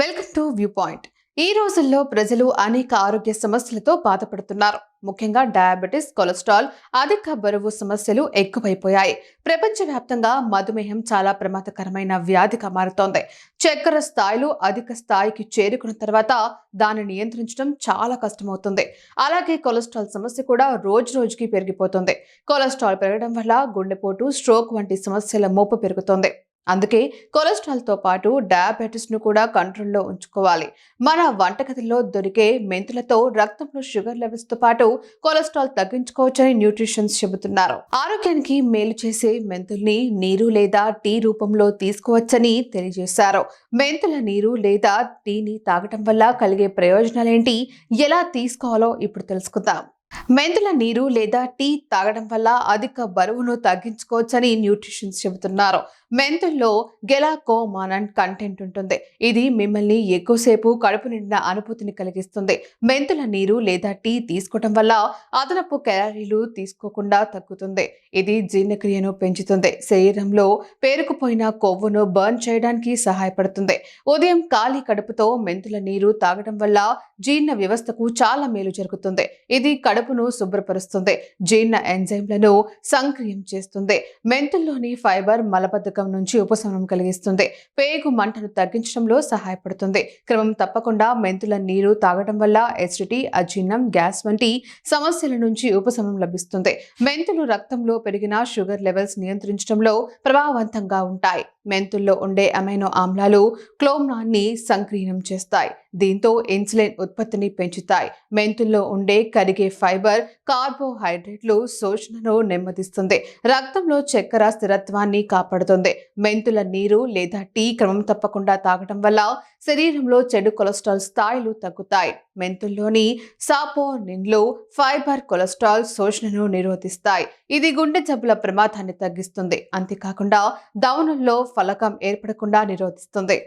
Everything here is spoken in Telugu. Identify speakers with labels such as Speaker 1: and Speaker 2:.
Speaker 1: వెల్కమ్ టు వ్యూ పాయింట్ ఈ రోజుల్లో ప్రజలు అనేక ఆరోగ్య సమస్యలతో బాధపడుతున్నారు. ముఖ్యంగా డయాబెటిస్ కొలెస్ట్రాల్ అధిక బరువు సమస్యలు ఎక్కువైపోయాయి. ప్రపంచవ్యాప్తంగా మధుమేహం చాలా ప్రమాదకరమైన వ్యాధిగా మారుతోంది. చక్కెర స్థాయిలు అధిక స్థాయికి చేరుకున్న తర్వాత దాన్ని నియంత్రించడం చాలా కష్టమవుతుంది. అలాగే కొలెస్ట్రాల్ సమస్య కూడా రోజు రోజుకి పెరిగిపోతుంది. కొలెస్ట్రాల్ పెరగడం వల్ల గుండెపోటు స్ట్రోక్ వంటి సమస్యల మోపు పెరుగుతోంది. అందుకే కొలెస్ట్రాల్తో పాటు డయాబెటీస్ను కూడా కంట్రోల్లో ఉంచుకోవాలి. మన వంటగదిలో దొరికే మెంతులతో రక్తంలో షుగర్ లెవెల్స్తో పాటు కొలెస్ట్రాల్ తగ్గించుకోవచ్చని న్యూట్రిషన్స్ చెబుతున్నారు. ఆరోగ్యానికి మేలు చేసే మెంతుల్ని నీరు లేదా టీ రూపంలో తీసుకోవచ్చని తెలియజేశారు. మెంతుల నీరు లేదా టీని తాగటం వల్ల కలిగే ప్రయోజనాలేంటి? ఎలా తీసుకోవాలో ఇప్పుడు తెలుసుకుందాం. మెంతుల నీరు లేదా టీ తాగడం వల్ల అధిక బరువును తగ్గించుకోవచ్చని న్యూట్రిషన్స్ చెబుతున్నారు. మెంతుల్లో గెలాకోమానన్ కంటెంట్ ఉంటుంది. ఇది మిమ్మల్ని ఎక్కువసేపు కడుపు నిండిన అనుభూతిని కలిగిస్తుంది. మెంతుల నీరు లేదా టీ తీసుకోవడం వల్ల అదనపు క్యాలరీలు తీసుకోకుండా తగ్గుతుంది. ఇది జీర్ణక్రియను పెంచుతుంది. శరీరంలో పేరుకుపోయిన కొవ్వును బర్న్ చేయడానికి సహాయపడుతుంది. ఉదయం ఖాళీ కడుపుతో మెంతుల నీరు తాగడం వల్ల జీర్ణ వ్యవస్థకు చాలా మేలు జరుగుతుంది. ఇది కడుపు కడుపును శుభ్రపరుస్తుంది. జీర్ణ ఎంజైమ్లను సంక్రియం చేస్తుంది. మెంతుల్లోని ఫైబర్ మలబద్ధకం నుంచి ఉపశమనం కలిగిస్తుంది. పేగు మంటను తగ్గించడంలో సహాయపడుతుంది. క్రమం తప్పకుండా మెంతుల నీరు తాగడం వల్ల ఎసిడిటీ అజీర్ణం గ్యాస్ వంటి సమస్యల నుంచి ఉపశమనం లభిస్తుంది. మెంతులు రక్తంలో పెరిగిన షుగర్ లెవెల్స్ నియంత్రించడంలో ప్రభావవంతంగా ఉంటాయి. మెంతుల్లో ఉండే అమైనో ఆమ్లాలు క్లోమ్నాన్ని సంక్రియం చేస్తాయి. దీంతో ఇన్సులిన్ ఉత్పత్తిని పెంచుతాయి. మెంతుల్లో ఉండే కరిగే ఫైబర్ ఫైబర్ కార్బోహైడ్రేట్లు శోషణను నెమ్మదిస్తుంది. రక్తంలో చక్కెర స్థిరత్వాన్ని కాపాడుతుంది. మెంతుల నీరు లేదా టీ క్రమం తప్పకుండా తాగడం వల్ల శరీరంలో చెడు కొలెస్ట్రాల్ స్థాయిలు తగ్గుతాయి. మెంతుల్లోని సాపోనిన్లు ఫైబర్ కొలెస్ట్రాల్ శోషణను నిరోధిస్తాయి. ఇది గుండె జబ్బుల ప్రమాదాన్ని తగ్గిస్తుంది. అంతేకాకుండా దవనంలో ఫలకం ఏర్పడకుండా నిరోధిస్తుంది.